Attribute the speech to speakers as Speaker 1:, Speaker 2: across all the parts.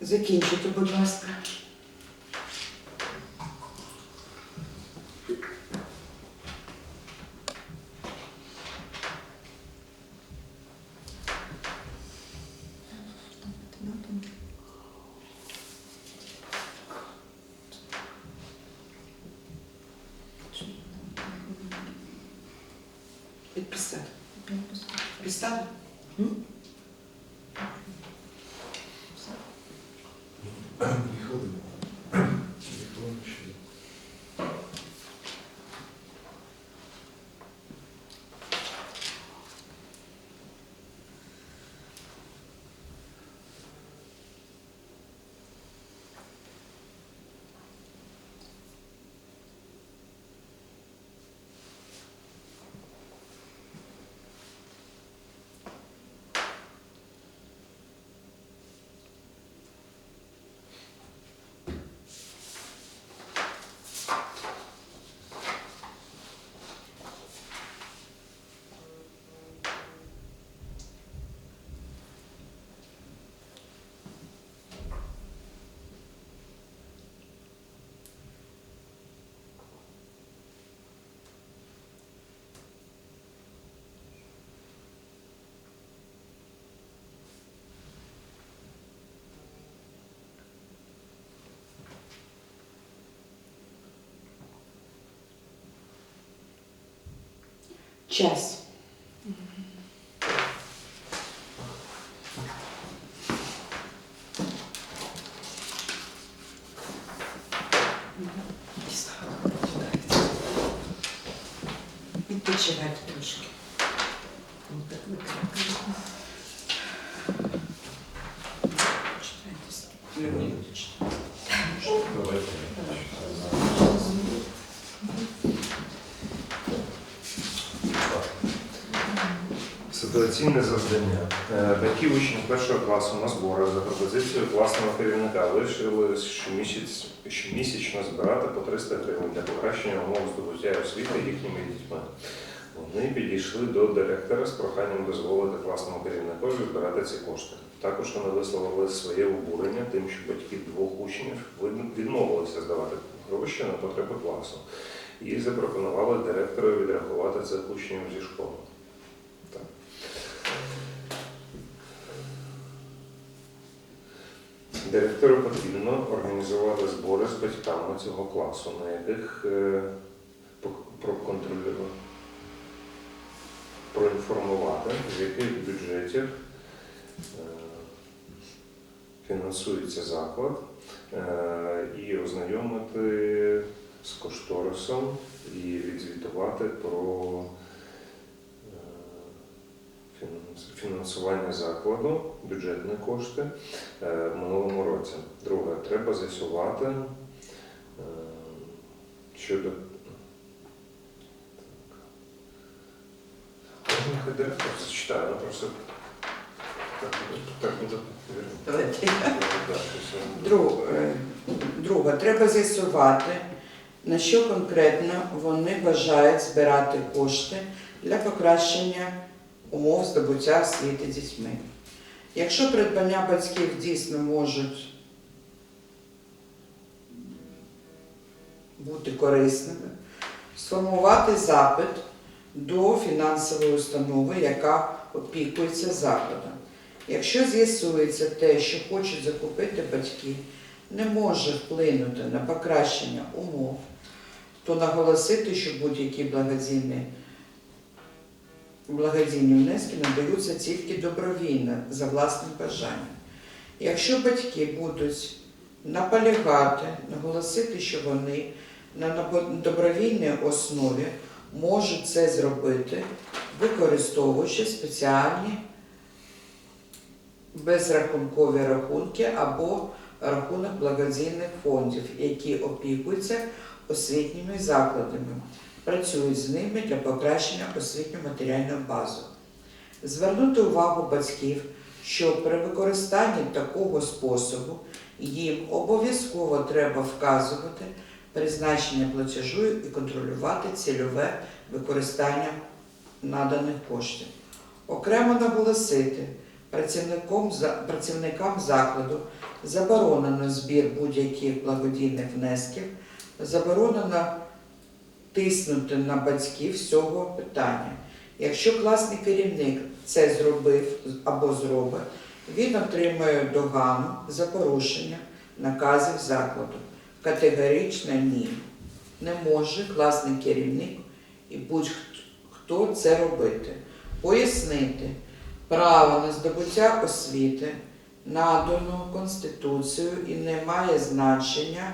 Speaker 1: Закінчуйте, будь ласка. Підписати. Підписали? Час. Відпочивайте трошки.
Speaker 2: Ситуаційне завдання. Е, Батьки учнів першого класу на зборах за пропозицією власного керівника вирішили щомісяць, щомісячно збирати по 300 гривень для покращення умов здобуття освіти їхніми дітьми. Вони підійшли до директора з проханням дозволити класному керівникові збирати ці кошти. Також вони висловили своє обурення тим, що батьки двох учнів відмовилися здавати гроші на потреби класу і запропонували директору відрахувати цих учнів зі школи. Директору потрібно організувати збори з батьками цього класу, на яких е, проконтролювати, проінформувати, з яких бюджетів е, фінансується заклад, е, і ознайомити з кошторисом і відзвітувати про фінансування закладу, бюджетні кошти е, в минулому році. Друге, треба з'ясувати е, щодо. Можна директор зачитає, але просто так буде. Так буде. вірно.
Speaker 1: Давайте.
Speaker 2: Так, все.
Speaker 1: Друг- е, Друге, треба з'ясувати, на що конкретно вони бажають збирати кошти для покращення умов здобуття освіти дітьми. Якщо придбання батьків дійсно можуть бути корисними, сформувати запит до фінансової установи, яка опікується закладом. Якщо з'ясується те, що хочуть закупити батьки, не може вплинути на покращення умов, то наголосити, що будь-які благодійні, благодійні внески надаються тільки добровільно за власним бажанням. Якщо батьки будуть наполягати, наголосити, що вони на добровільній основі можуть це зробити, використовуючи спеціальні безрахункові рахунки або рахунок благодійних фондів, які опікуються освітніми закладами, працюють з ними для покращення освітньо-матеріальної бази. Звернути увагу батьків, що при використанні такого способу їм обов'язково треба вказувати призначення платежу і контролювати цільове використання наданих коштів. Окремо наголосити, працівникам закладу заборонено збір будь-яких благодійних внесків, заборонено тиснути на батьків з цього питання. Якщо класний керівник це зробив або зробить, він отримує догану за порушення наказів закладу. Категорично ні. Не може класний керівник і будь-хто це робити. Пояснити, право на здобуття освіти надано Конституцією і не має значення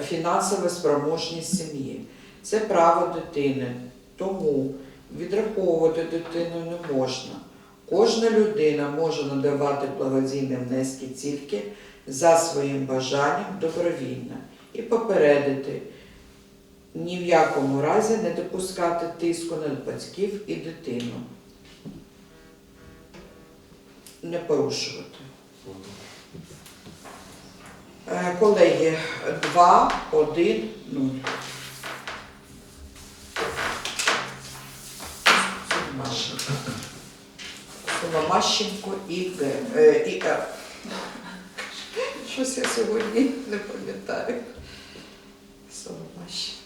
Speaker 1: фінансова спроможність сім'ї. Це право дитини, тому відраховувати дитину не можна. Кожна людина може надавати благодійні внески тільки за своїм бажанням добровільно і попередити ні в якому разі не допускати тиску на батьків і дитину. Не порушувати. Е, Колеги, 2, 1, 0. Соломащенко і Г. Е, і Р. Щось я сьогодні не пам'ятаю. Соломащенко.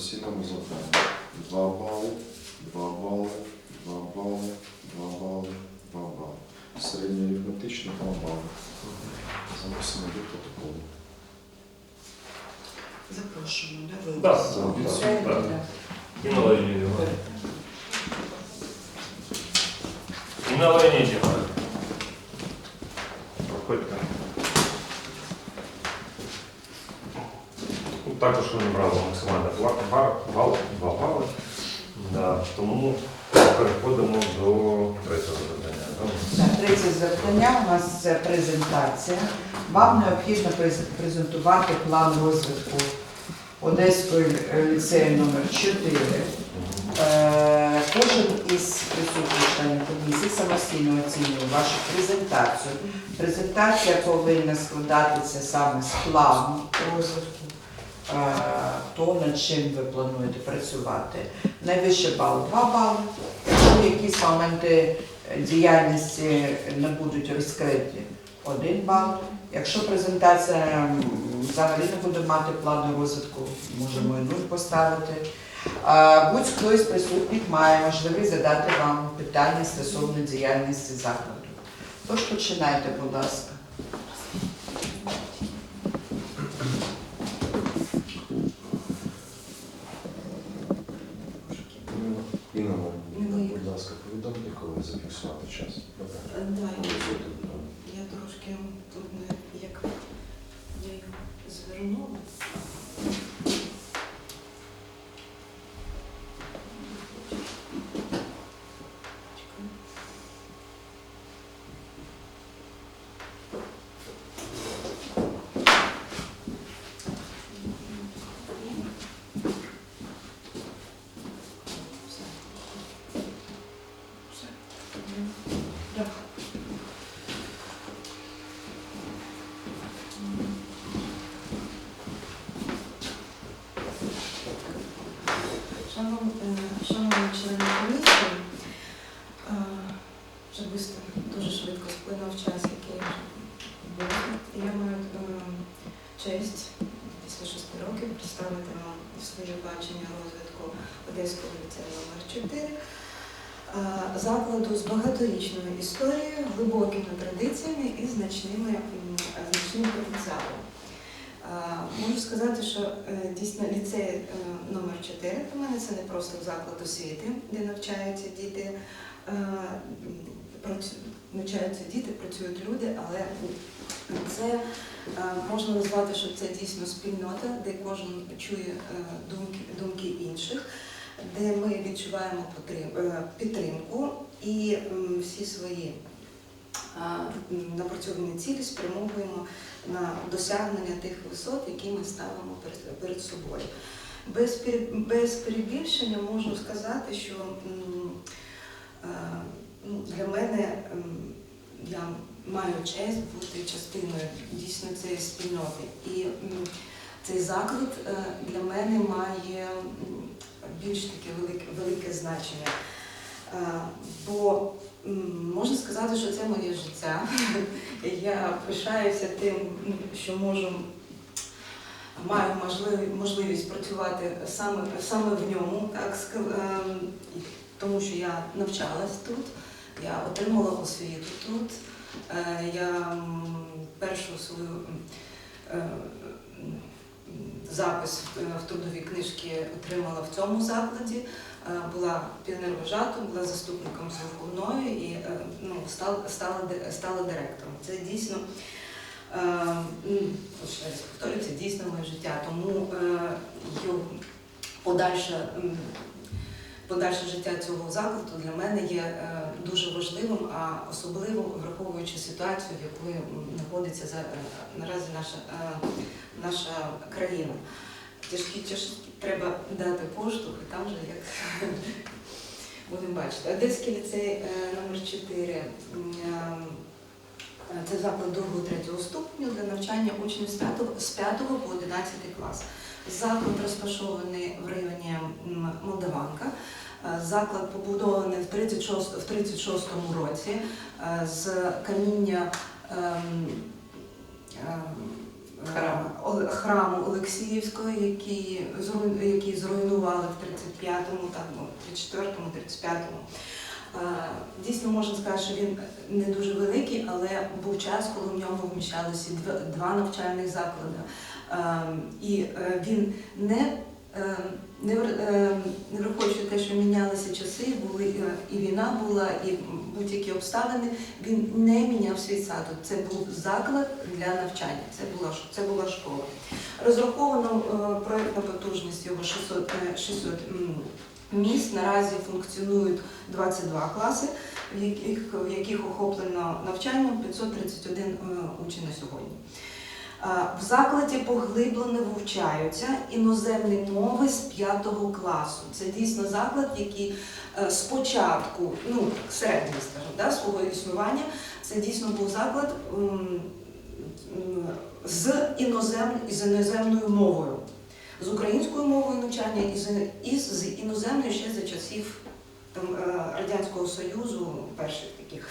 Speaker 3: оцінювання ситуаційному завданню. 2 бали, 2 бали, 2 бали, 2 бали, 2 бали. Середньоарифметично 2 бали. Заносимо до протоколу.
Speaker 1: Запрошуємо, да, ви?
Speaker 2: Да,
Speaker 3: За
Speaker 2: да,
Speaker 3: відсутність.
Speaker 2: да. Інна Леонідівна. Інна Леонідівна. Проходьте. Також ви набрали максимальний бал, бали. Да, тому переходимо до третього завдання. да?
Speaker 1: Третє завдання у нас це презентація. Вам необхідно презентувати план розвитку Одеської е, ліцею номер 4 Е, Кожен із присутніх членів комісії самостійно оцінює вашу презентацію. Презентація повинна складатися саме з плану розвитку, то над чим ви плануєте працювати. Найвище бал 2 бали. Якщо якісь моменти е, діяльності не будуть розкриті, 1 бал. Якщо презентація взагалі не буде мати плану розвитку, можемо і 0 поставити. Будь-хто із присутніх має можливість задати вам питання стосовно діяльності закладу. Тож починайте, будь ласка.
Speaker 3: Інна Леонідівна, будь ласка, повідомте, коли зафіксувати час. Добре.
Speaker 4: Да, я,
Speaker 3: Голосуйте.
Speaker 4: я трошки тут не як я їх звернула. Чекай. Все. Все.
Speaker 1: Так.
Speaker 4: Шановні, е, шановні члени комісії, е, вже швидко, дуже швидко сплинув час, який був. Я маю е, честь після шести років представити вам своє бачення розвитку Одеського ліцею номер 4 е, закладу з багаторічною історією, глибокими традиціями і значними, значним потенціалом. Е, Можу сказати, що е, дійсно ліцей номер 4 для мене це не просто заклад освіти, де навчаються діти, навчаються діти, працюють люди, але Це е, можна назвати, що це дійсно спільнота, де кожен чує е, думки, думки інших, де ми відчуваємо е, підтримку і всі свої напрацьовані цілі спрямовуємо на досягнення тих висот, які ми ставимо перед, собою. Без, без перебільшення можу сказати, що ну, для мене я маю честь бути частиною дійсно цієї спільноти. І цей заклад е, для мене має більш таке велике, велике значення. Е, Бо можна сказати, що це моє життя. Я пишаюся тим, що можу. Маю можливість, працювати саме, саме в ньому, так, ем, тому що я навчалась тут, я отримала освіту тут. Е, Я першу свою е, запис в- в трудові книжки отримала в цьому закладі. Е, Була піонервожатом, була заступником з і е, ну, стала, стала, стала директором. Це дійсно, е, м, повторюю, це дійсно моє життя. Тому е, подальше подальше життя цього закладу для мене є е, дуже важливим, а особливо враховуючи ситуацію, в якої знаходиться за, е, наразі наша, е, наша країна. Тяжкі, тяжкі треба дати поштовх, і там же як будемо бачити. Одеський ліцей е, номер 4 це заклад 2-3 ступеню для навчання учнів з 5, з 5 по 11 клас. Заклад розташований в районі Молдаванка. Е, Заклад побудований в 36, в 36 році е, з каміння ем, ем, е,
Speaker 1: Храму.
Speaker 4: Олексіївського, який, який зруйнували в 35-му, так, ну, 34-му, 35-му. Е, Дійсно можна сказати, що він не дуже великий, але був час, коли в ньому вміщалися два, навчальних заклади. Ем, І він не, не, вр- ем, враховуючи те, що мінялися часи, були е, і війна була, і будь-які обставини, він не міняв свій статус. Це був заклад для навчання, це була, це була школа. Розраховано е, проєктна потужність його 600, е, 600 місць. Наразі функціонують 22 класи, в яких, в яких охоплено навчанням 531 е, учень на сьогодні. В закладі поглиблено вивчаються іноземні мови з 5 класу. Це дійсно заклад, який е, спочатку, ну середній, да, свого існування, це дійсно був заклад з, інозем, з іноземною мовою, з українською мовою навчання і з, і з іноземною ще за часів там, е, Радянського Союзу, перших таких,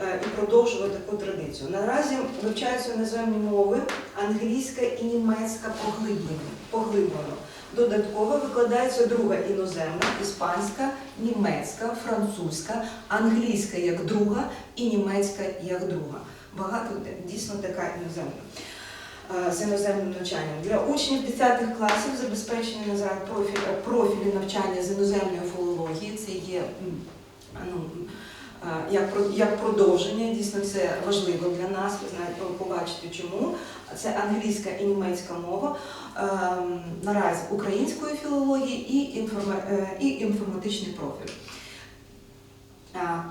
Speaker 4: і продовжував таку традицію. Наразі вивчаються іноземні мови, англійська і німецька поглиблені, поглиблено. Додатково викладається друга іноземна, іспанська, німецька, французька, англійська як друга і німецька як друга. Багато дійсно така іноземна. е, З іноземним навчанням для учнів 10 класів забезпечення назад профіль, профілі навчання з іноземної філології. Це є ну, е, як, як продовження. Дійсно, це важливо для нас. Ви знаєте, ви побачите чому. Це англійська і німецька мова. Ем, Наразі української філології і, інформа, е, і інформатичний профіль.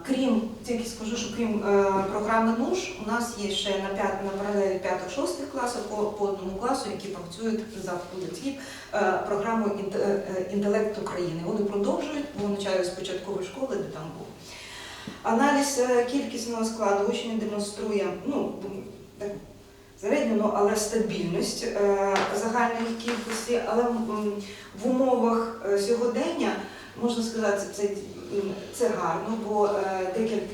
Speaker 4: Крім, тільки скажу, що крім е, програми НУШ, у нас є ще на, п'ят, на паралелі 5-6 класах по, по одному класу, які працюють за е, програмою «Інте- е, інтелект України. Вони продовжують, бо навчають з початкової школи, де там був. Аналіз е, кількісного складу учнів демонструє ну, так, але стабільність е, загальної кількості, але в умовах е, сьогодення можна сказати, це, це гарно, бо декілька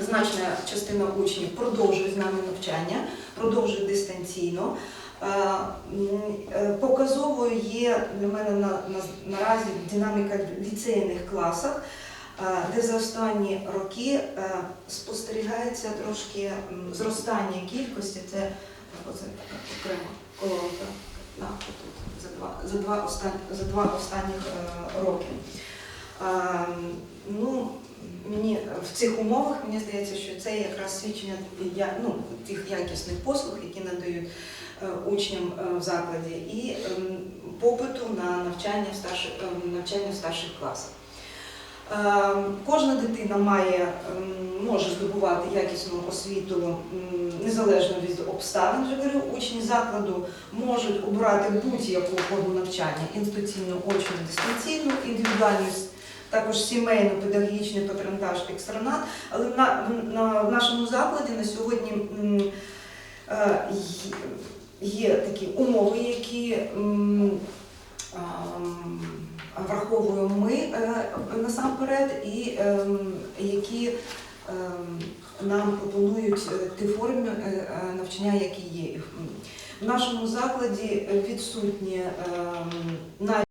Speaker 4: значна частина учнів продовжує з нами навчання, продовжує дистанційно. Показовою є для мене на, на, наразі динаміка в ліцейних класах, де за останні роки е, спостерігається трошки зростання кількості. Це оце така окрема колонка на, тут, за, два, за, два останні, за два останніх е, роки. Ну, мені в цих умовах мені здається, що це якраз свідчення ну, тих якісних послуг, які надають е, учням в закладі, і попиту на навчання в старших, навчання в старших класах. Е, Кожна дитина має, ем, може здобувати якісну освіту незалежно від обставин. Вже учні закладу можуть обрати будь-яку форму навчання інституційну, очну, дистанційну, індивідуальність, також сімейну, педагогічний патронтаж, екстернат. Але на, на, в нашому закладі на сьогодні е, є- такі умови, які враховуємо ми е, насамперед, і ем, які ем, нам пропонують е, ті форми е, навчання, які є. В нашому закладі відсутні ем, навіть